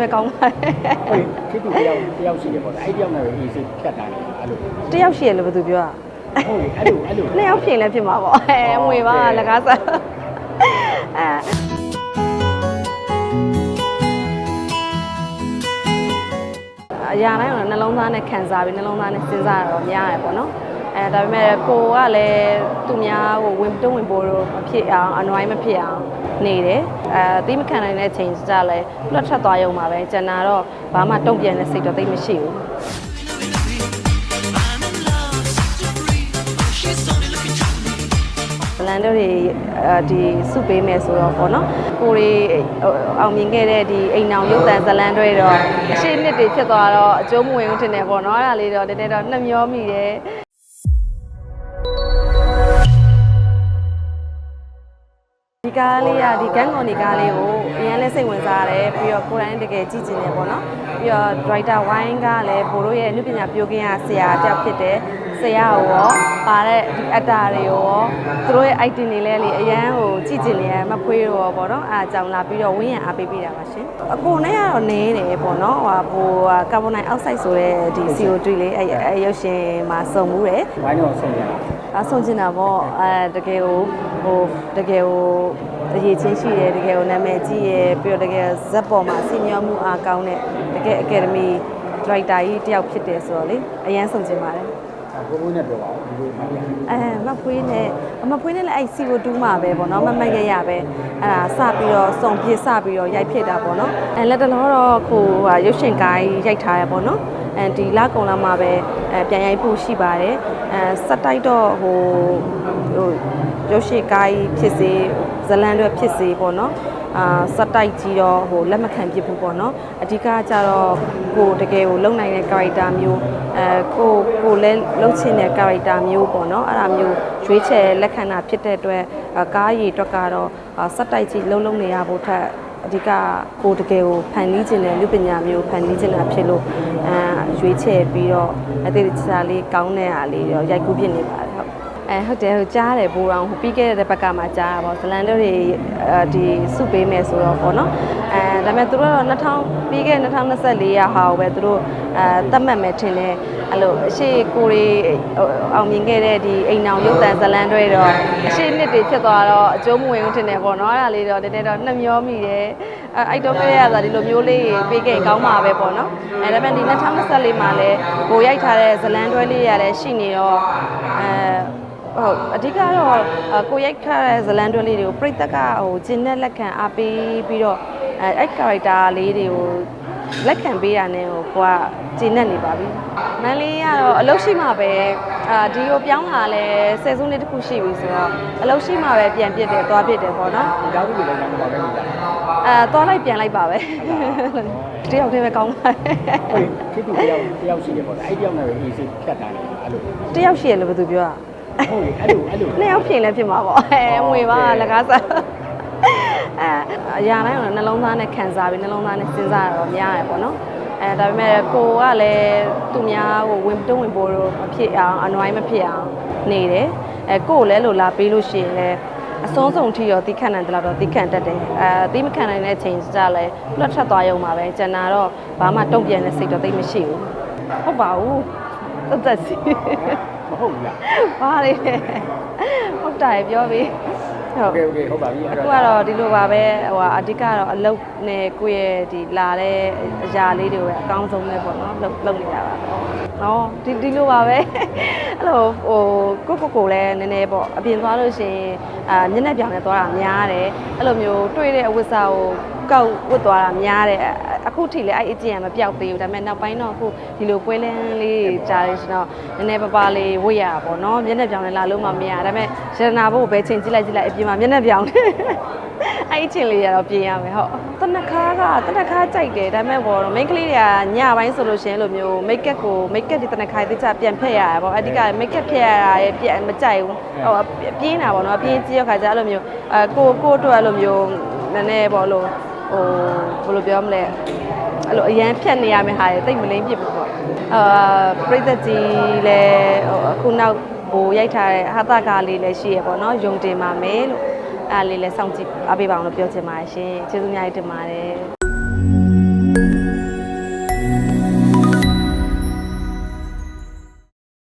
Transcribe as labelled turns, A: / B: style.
A: ပဲကောင်းပါတယ်
B: ဟုတ်ချစ်သူတယောက်တယောက်ရှိတယ်ပေါ့အဲ့တယောက်နဲ့ပဲအေးစိဖြတ်တာလေအဲ့လို
A: တယောက်ရှိရလို့ဘယ်သူပြောอ่ะ
B: ဟုတ်လေအဲ့လိုအဲ့လို
A: နှစ်ယောက်ဖြစ်ရင်လည်းဖြစ်မှာပေါ့အဲမွေပါလကားစားအဲအရာတိုင်းကတော့နှလုံးသားနဲ့ခံစားပြီးနှလုံးသားနဲ့စဉ်းစားရတော့များရပေါ့နော် အဲဒါပေမဲ့ကိုကလည်းသူများကိုဝင်တွန်းဝင်ပိုးတော့မဖြစ်အောင်အနွိုင်းမဖြစ်အောင်နေတယ်အဲသိမခံနိုင်တဲ့အချိန်ကြလဲလွတ်ထွက်သွားရုံပါပဲကျန်တာတော့ဘာမှတုံ့ပြန်တဲ့စိတ်တော့သိမရှိဘူးဗလန်တို့တွေအဲဒီစုပေးမယ်ဆိုတော့ပေါ့နော်ကိုရီအောင်မြင်ခဲ့တဲ့ဒီအိမ်အောင်ရုပ်တံဇလန်တွေတော့အရှိနှစ်တွေဖြစ်သွားတော့အကျိုးမဝင်ဘူးထင်တယ်ပေါ့နော်အဲ့ဒါလေးတော့တကယ်တော့နှမျောမိတယ် ဒီကားလေးကဒီကန်းကွန်ဒီကားလေးကိုအရင်လဲစိတ်ဝင်စားရတယ်ပြီးတော့ကိုယ်တိုင်တကယ်ကြည့်ကျင်တယ်ပေါ့နော်ပြီးတော့ writer wine ကလည်းဘိုးတို့ရဲ့အမှုပညာပြိုကင်းရဆရာတစ်ယောက်ဖြစ်တယ် ဆရာကိုရောပါတဲ့ဒီ actor တွေကိုရောသူတို့ရဲ့ item တွေလည်းလေအရန်ကိုကြည့်ကျင်နေရမဖွေးတော့ပေါ့နော်အားကြောင့်လာပြီးတော့ဝင်းရံအားပေးပေးတာပါရှင်အကိုနဲ့ကတော့နည်းတယ်ပေါ့နော်ဟိုဟိုကာဗွန်ဒိုင်အောက်ဆိုက်ဆိုတဲ့ဒီ CO2 လေးအဲ့အဲ့ရုပ်ရှင်မှာစုံမှုတယ်
B: ဝိုင်းတော့ဆုံးကြတာ
A: အဆုံးချင်တာပေါ့အဲတကယ်ကိုဟိုတကယ်ကိုအရေးချင်းရှိတယ်တကယ်ကိုနာမည်ကြီးရယ်ပြီးတော့တကယ်ဇက်ပေါ်မှာစီမျောမှုအားကောင်းတဲ့တကယ်အကယ်ဒမီဒရိုက်တာကြီးတယောက်ဖြစ်တယ်ဆိုတော့လေအရန်ဆုံးချင်ပါတယ်
B: ဘိုးဘိုးနဲ့ပြောပါဦးဒီလိုမှပြန်
A: အဲမဖွေးနဲ့မဖွေးနဲ့လည်းအဲ့စီကိုတူးမှာပဲပေါ့နော်မမတ်ရရပဲအဲ့ဒါစပြီးတော့စုံပြစ်စပြီးတော့ရိုက်ဖြစ်တာပေါ့နော်အဲလက်တလောတော့ကိုဟာရုပ်ရှင်ကိုင်းရိုက်ထားရပေါ့နော်အဲ ဒီလကုံလာမှာပဲအဲပြန်ရိုက်ဖို့ရှိပါတယ်အဲစက်တိုက်တော့ဟိုဟိုရုပ်ရှင်ကိုင်းဖြစ်စေဇလန်တွေဖြစ်စေပေါ့နော်အာစက်တိုက်ကြီးတော့ဟိုလက်မခံဖြစ်ဘူးပေါ့နော်အဓိကကျတော့ကိုတကယ်ကိုလုံနိုင်တဲ့ character မျိုးအဲကိုကိုလည်းလှုပ်ချင်တဲ့ character မျိုးပေါ့နော်အဲ့ဒါမျိုးရွေးချယ်လက်ခံတာဖြစ်တဲ့အတွက်အာကားရည်အတွက်ကတော့အာစက်တိုက်ကြီးလုံလုံနေရဖို့ထက် အဓိကကိုတကယ်ကိုဖန်တီးခြင်းနဲ့လူပညာမျိုးဖန်တီးခြင်းတာဖြစ်လို့အဲရွေးချယ်ပြီးတော့အသေးချာလေးကောင်းတဲ့အားလေးတော့ရိုက်ကူးဖြစ်နေပါတယ်ဟုတ် အဲဟုတ်တယ်ဟိုကြားတယ်ဘူရောင်ဟိုပြီးခဲ့တဲ့ဘက်ကမှကြားတာပေါ့ဇလန်တို့တွေအဲဒီစုပေးမယ်ဆိုတော့ပေါ့နော်အဲဒါပေမဲ့သူတို့တော့2000ပြီးခဲ့တဲ့2024ရဟာကိုပဲသူတို့အဲသတ်မှတ်မယ်ထင်တယ်အဲ့လိုအရှိကိုရီအောင်မြင်ခဲ့တဲ့ဒီအိမ်အောင်ရုပ်တံဇလန်တွေတော့အရှိနှစ်တွေဖြစ်သွားတော့အကျိုးမဝင်ဘူးထင်တယ်ပေါ့နော်အဲ့ဒါလေးတော့တကယ်တော့နှမျောမိတယ်အဲအဲ့တော့ခဲ့ရတာဒီလိုမျိုးလေးပေးခဲ့ကောင်းမှာပဲပေါ့နော်အဲဒါပေမဲ့ဒီ2024မှာလည်းကိုရိုက်ထားတဲ့ဇလန်တွဲလေးရလည်းရှိနေတော့အဲ ဟုတ်အဓိကတော့အကိုရိုက်ခါတဲ့ဇလန်တွဲလေးတွေကိုပြိတ္တကဟိုဂျင်းနဲ့လက်ခံအားပေးပြီးတော့အဲအဲ့ character လေးတွေကိုလက်ခံပေးတာနဲ့ဟိုကိုကဂျင်းနဲ့နေပါပြီမန်လေးကတော့အလုပ်ရှိမှပဲအာဒီကိုပြောင်းလာလဲဆယ်စုနှစ်တစ်ခုရှိပြီဆိုတော့အလုပ်ရှိမှပဲပြန်ပြစ်တယ်သွားပြစ်တယ်ပေါ့နော်
B: ဒီသားစုတွေလည်းကောင်းပါပဲနေတာ
A: အဲသွားလိုက်ပြန်လိုက်ပါပဲတယောက်တည်းပဲကောင်းပါတယ်
B: ဟုတ်ချစ်သူတယောက်တယောက်ရှိတယ်ပေါ့အဲ့တယောက်နဲ့ပဲအေးစိဖြတ်တာလေအဲ့လို
A: တယောက်ရှိရလို့ဘယ်သူပြောอ่ะ
B: ဟုတ်လေအဲ့လိုအဲ့လို
A: နှစ်ယောက်ဖြစ်ရင်လည်းဖြစ်မှာပေါ့အဲမွေပါလကားစားအဲအရာတိုင်းကတော့နှလုံးသားနဲ့ခံစားပြီးနှလုံးသားနဲ့စဉ်းစားရတော့များရပေါ့နော်အဲဒါပေမဲ့ကိုကလည်းသူများကိုဝင်တွန်းဝင်ပိုးတော့မဖြစ်အောင်အနွိုင်းမဖြစ်အောင်နေတယ်အဲကိုကိုလည်းလို့လာပေးလို့ရှိရင်လည်းအစွန်းဆုံးထိရောတိခတ်နိုင်တယ်တော့တိခတ်တတ်တယ်အဲတိမခံနိုင်တဲ့အချိန်ကြလဲလွတ်ထွက်သွားရုံပါပဲကျန်တာတော့ဘာမှတုံ့ပြန်တဲ့စိတ်တော့သိမရှိဘူးဟုတ်ပါဘူးသက်သက်စီ
B: မဟုတ်ဘူးလား
A: ဘာလဲဟုတ်တာရပြောပြီဟု
B: โอ
A: တ်
B: เคโอเคဟုတ်ပါပြီအဲ့
A: အခု
B: တော့
A: ကတော့ဒီလိုပါပဲဟိုဟာအဓိကတော့အလုတ်နဲ့ကိုယ့်ရဲ့ဒီလာတဲ့အရာလေးတွေပဲအကောင်းဆုံးပဲပေါ့နော်လုပ်လုပ်နေတာပါနော်ဒီဒီလိုပါပဲအဲ့လိုဟိုကိုကိုကိုလည်းနည်းနည်းပေါ့အပြင်သွားလို့ရှိရင်အာညနေပြောင်နဲ့သွားတာများတယ်အဲ့လိုမျိုးတွေ့တဲ့အဝတ်စားကို ကောက်ဝတ်သွားတာများတယ်အခုထိလည်းအဲ့အကျင့်ကမပြောက်သေးဘူးဒါပေမဲ့နောက်ပိုင်းတော့အခုဒီလိုပွဲလန်းလေးကြားရရှင်တော့နည်းနည်းပါးပါးလေးဝတ်ရတာပေါ့နော်မျက်နှာပြောင်နဲ့လာလို့မှမရဒါပေမဲ့ရတနာဘုတ်ဘယ်ချိန်ကြည့်လိုက်ကြည့်လိုက်အပြင်မှာမျက်နှာပြောင်တယ်အဲ့အချင်းလေးရတော့ပြင်ရမယ်ဟုတ်တနခါကတနခါကြိုက်တယ်ဒါပေမဲ့ဘောတော့ main ကလေးတွေကညပိုင်းဆိုလို့ရှိရင်အဲ့လိုမျိုး make up ကို make up ဒီတနခါတိကျပြန်ဖက်ရတာပေါ့အဓိက make up ဖက်ရတာရဲ့ပြန်မကြိုက်ဘူးဟိုပြင်းတာပေါ့နော်ပြင်းကြည့်ရခါကျအဲ့လိုမျိုးအဲကိုကိုအတွက်အဲ့လိုမျိုးနည်းနည်းပေါ့လို့ ဟိုဘယ်လိုပြောမလဲအဲ့လိုအရန်ဖြတ်နေရမယ့်ဟာတွေတိတ်မလိမ့်ပြစ်ဘူးပေါ့အာပြိသက်ကြီးလည်းဟိုအခုနောက်ဟိုရိုက်ထားတဲ့ဟာတာကားလေးလည်းရှိရပေါ့နော်ယုံတင်ပါမယ်လို့အားလေးလည်းစောင့်ကြည့်အားပေးပါအောင်လို့ပြောချင်ပါတယ်ရှင်ကျေးဇူးအများကြီးတင်ပါတယ်